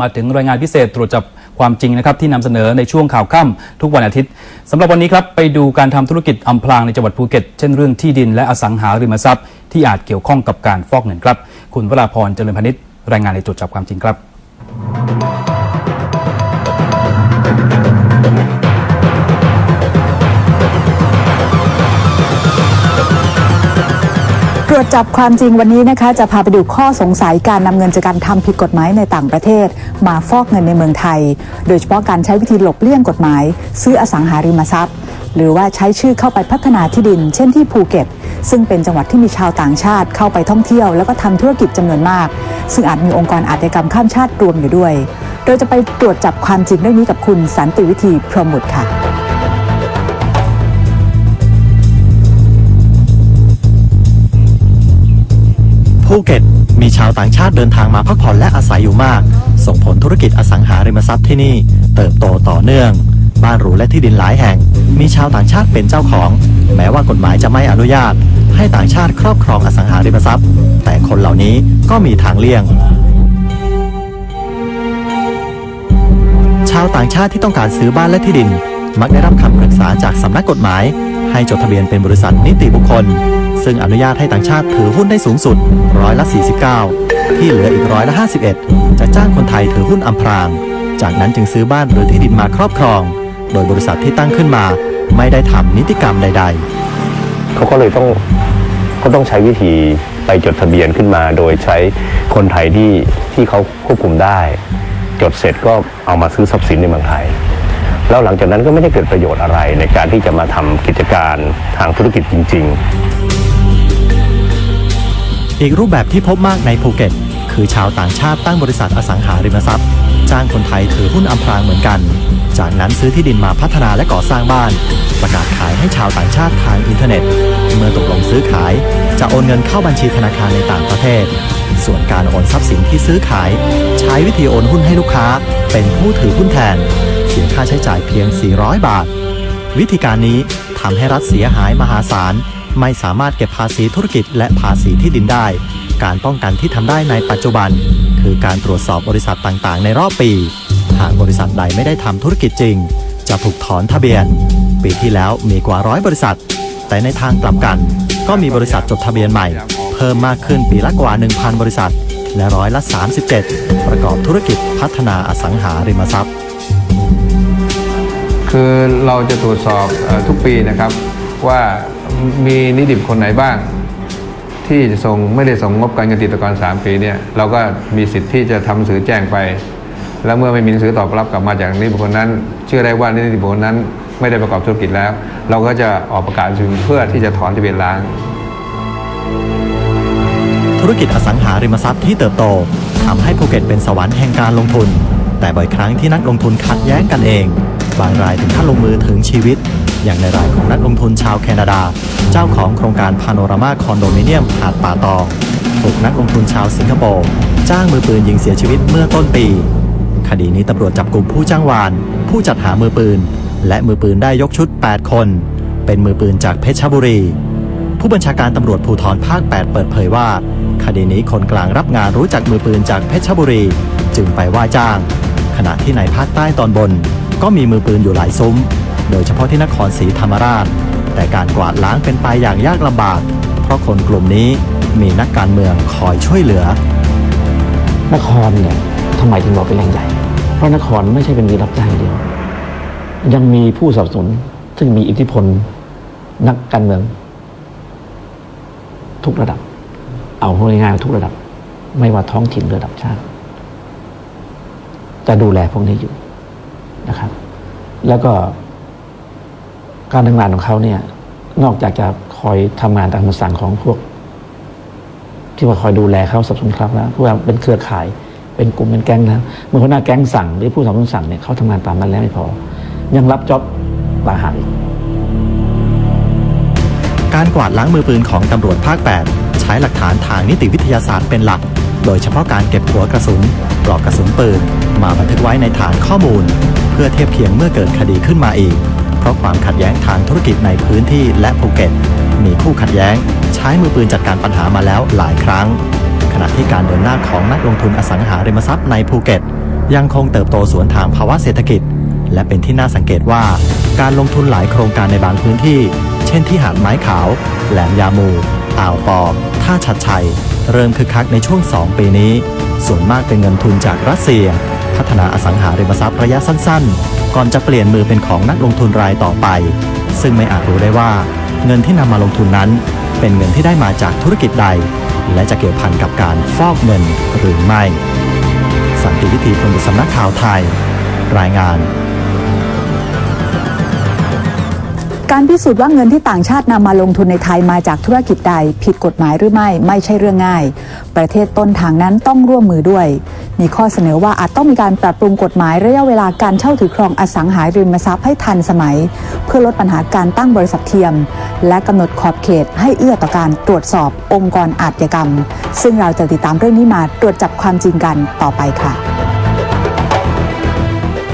มาถึงรายงานพิเศษตรวจจับความจริงนะครับที่นำเสนอในช่วงข่าวค่ำทุกวันอาทิตย์สำหรับวันนี้ครับไปดูการทำธุรกิจอำพรางในจังหวัดภูเก็ต เช่นเรื่องที่ดินและอสังหาริมทรัพย์ที่อาจเกี่ยวข้องกับการฟอกเงินครับ คุณวราพรเจริญพนิษฐ์รายงานในตรวจจับความจริงครับ วจจับความจริงวันนี้นะคะ จะพาไปดูข้อสงสัยการนำเงินจากการทำผิดกฎหมายในต่างประเทศ มาฟอกเงินในเมืองไทย โดยเฉพาะการใช้วิธีหลบเลี่ยงกฎหมาย ซื้ออสังหาริมทรัพย์ หรือว่าใช้ชื่อเข้าไปพัฒนาที่ดิน เช่นที่ภูเก็ต ซึ่งเป็นจังหวัดที่มีชาวต่างชาติเข้าไปท่องเที่ยว แล้วก็ทำธุรกิจจำนวนมาก ซึ่งอาจมีองค์กรอาชญากรรมข้ามชาติรวมอยู่ด้วยโดยจะไปตรวจจับความจริงเรื่องนี้กับคุณสันติวิธีพรหมบุตรค่ะ ภูเก็ต มีชาวต่างชาติเดินทางมาพักผ่อนและอาศัยอยู่มาก ส่งผลธุรกิจอสังหาริมทรัพย์ที่นี่ เติบโตต่อเนื่อง บ้านหรูและที่ดินหลายแห่ง มีชาวต่างชาติเป็นเจ้าของ แม้ว่ากฎหมายจะไม่อนุญาต ให้ต่างชาติครอบครองอสังหาริมทรัพย์ แต่คนเหล่านี้ก็มีทางเลี่ยง ชาวต่างชาติที่ต้องการซื้อบ้านและที่ดิน มักได้รับคำปรึกษาจากสำนักกฎหมาย ให้จดทะเบียนเป็นบริษัทนิติบุคคล ซึ่งอนุญาตให้ต่างชาติถือหุ้นได้สูงสุดร้อยละ 49 ที่เหลืออีกร้อยละ 51 จะจ้างคนไทยถือหุ้นอำพราง จากนั้นจึงซื้อบ้านหรือที่ดินมาครอบครอง โดยบริษัทที่ตั้งขึ้นมา ไม่ได้ทำนิติกรรมใด ๆ เขาก็เลยต้องก็ต้องใช้วิธีไปจดทะเบียนขึ้นมาโดยใช้คนไทยที่ที่เขาควบคุมได้ จดเสร็จก็เอามาซื้อทรัพย์สินในเมืองไทย แล้วหลังจากนั้นก็ไม่ได้เกิดประโยชน์อะไรในการที่จะมาทำกิจการทางธุรกิจจริง ๆ อีกรูปแบบที่พบมากในภูเก็ต คือชาวต่างชาติตั้งบริษัทอสังหาริมทรัพย์ จ้างคนไทยถือหุ้นอำพรางเหมือนกัน จากนั้นซื้อที่ดินมาพัฒนาและก่อสร้างบ้าน ประกาศขายให้ชาวต่างชาติทางอินเทอร์เน็ต เมื่อตกลงซื้อขาย จะโอนเงินเข้าบัญชีธนาคารในต่างประเทศ ส่วนการโอนทรัพย์สินที่ซื้อขาย ใช้วิธีโอนหุ้นให้ลูกค้า เป็นผู้ถือหุ้นแทน เสียค่าใช้จ่ายเพียง 400 บาท วิธีการนี้ทำให้รัฐเสียหายมหาศาล ไม่สามารถเก็บภาษีธุรกิจและภาษีที่ดินได้ การป้องกันที่ทำได้ในปัจจุบัน คือการตรวจสอบบริษัทต่างๆ ในรอบปี หากบริษัทใดไม่ได้ทำธุรกิจจริง จะถูกถอนทะเบียน ปีที่แล้วมีกว่าร้อยบริษัท แต่ในทางกลับกัน ก็มีบริษัทจดทะเบียนใหม่ เพิ่มมากขึ้นปีละกว่า 1,000 บริษัท และร้อยละ 37 ประกอบธุรกิจพัฒนาอสังหาริมทรัพย์ คือเราจะตรวจสอบอทุกปีนะครับว่า มีนิติบุคคลไหนบ้าง ที่จะส่งไม่ได้ส่งงบการเงินติดต่อก่อน3ปีเนี่ยเราก็มีสิทธิ์ที่จะทำหนังสือแจ้งไป แล้วเมื่อไม่มีหนังสือตอบรับกลับมาจากนิติบุคคลนั้น เชื่อได้ว่านิติบุคคลนั้นไม่ได้ประกอบธุรกิจแล้ว เราก็จะออกประกาศเพื่อที่จะถอนทะเบียนล้าง ธุรกิจอสังหาริมทรัพย์ที่เติบโตทำให้ภูเก็ตเป็นสวรรค์แห่งการลงทุน แต่บ่อยครั้งที่นักลงทุนขัดแย้งกันเอง บางรายถึงขั้นลงมือถึงชีวิต อย่างในรายของนักลงทุนชาวแคนาดา เจ้าของโครงการพาโนรามาคอนโดมิเนียมหาดป่าตองถูกนักลงทุนชาวสิงคโปร์จ้างมือปืนยิงเสียชีวิตเมื่อต้นปี คดีนี้ตำรวจจับกลุ่มผู้จ้างวาน ผู้จัดหามือปืน และมือปืนได้ยกชุด 8 คน เป็นมือปืนจากเพชรบุรี ผู้บัญชาการตำรวจภูธรภาค 8 เปิดเผยว่า คดีนี้คนกลางรับงานรู้จักมือปืนจากเพชรบุรี จึงไปว่าจ้าง ขณะที่ในภาคใต้ตอนบน ก็มีมือปืนอยู่หลายซุ้ม โดยเฉพาะที่นครศรีธรรมราช แต่การกวาดล้างเป็นไปอย่างยากลำบาก เพราะคนกลุ่มนี้มีนักการเมืองคอยช่วยเหลือ นครเนี่ยทำไมถึงบอกเป็นแหล่งใหญ่ เพราะนครไม่ใช่เป็นมีรับจ้างเดียว ยังมีผู้สนับสนุนซึ่งมีอิทธิพลนักการเมือง ทุกระดับ เอาพูดง่ายๆทุกระดับ ไม่ว่าท้องถิ่นหรือระดับชาติจะดูแลพวกนี้อยู่นะครับ แล้วก็ การทำงานของเขาเนี่ยนอกจากจะคอยทำงานตามคำสั่งของพวก ที่ว่าคอยดูแลเขาสับสนครับแล้วพื่อเป็นเครือข่ายเป็นกลุ่มเป็นแก๊งแล้วเมื่อหัวหน้าแก๊งสั่งหรือผู้สนับสนุนสั่งเนี่ยเขาทำงานตามนั้นแล้วไม่พอ ยังรับจ็อบต่างหากอีกการกวาดล้างมือปืนของตำรวจภาค 8 ใช้หลักฐานทางนิติวิทยาศาสตร์เป็นหลัก โดยเฉพาะการเก็บหัวกระสุนปลอกกระสุนปืน มาบันทึกไว้ในฐานข้อมูล เพื่อเทียบเคียงเมื่อเกิดคดีขึ้นมาอีก เพราะความขัดแย้งทางธุรกิจในพื้นที่และภูเก็ต มีคู่ขัดแย้ง ใช้มือปืนจัดการปัญหามาแล้วหลายครั้ง ขณะที่การเดินหน้าของนักลงทุนอสังหาริมทรัพย์ในภูเก็ต ยังคงเติบโตสวนทางภาวะเศรษฐกิจ และเป็นที่น่าสังเกตว่า การลงทุนหลายโครงการในบางพื้นที่ เช่นที่หาดไม้ขาว แหลมยามูอ่าวปอบท่าชัดชัย เริ่มคึกคักในช่วง 2 ปีนี้ ส่วนมากเป็นเงินทุนจากรัสเซีย พัฒนาอสังหาริมทรัพย์ระยะสั้น ๆ ก่อนจะเปลี่ยนมือเป็นของนักลงทุนรายต่อไป ซึ่งไม่อาจรู้ได้ว่า เงินที่นำมาลงทุนนั้น เป็นเงินที่ได้มาจากธุรกิจใด และจะเกี่ยวพันกับการฟอกเงินหรือไม่ สันติวิธีพลบุตสำนักข่าวไทย รายงานการพิสูจน์ว่าเงินที่ต่างชาตินำมาลงทุนในไทยมาจากธุรกิจใด ผิดกฎหมายหรือไม่ไม่ใช่เรื่องง่าย ประเทศต้นทางนั้นต้องร่วมมือด้วย มีข้อเสนอว่าอาจต้องมีการปรับปรุงกฎหมายระยะเวลาการเช่าถือครองอสังหาริมทรัพย์ให้ทันสมัย เพื่อลดปัญหาการตั้งบริษัทเทียม และกำหนดขอบเขตให้เอื้อต่อการตรวจสอบองค์กรอาชญากรรม ซึ่งเราจะติดตามเรื่องนี้มาตรวจจับความจริงกันต่อไปค่ะ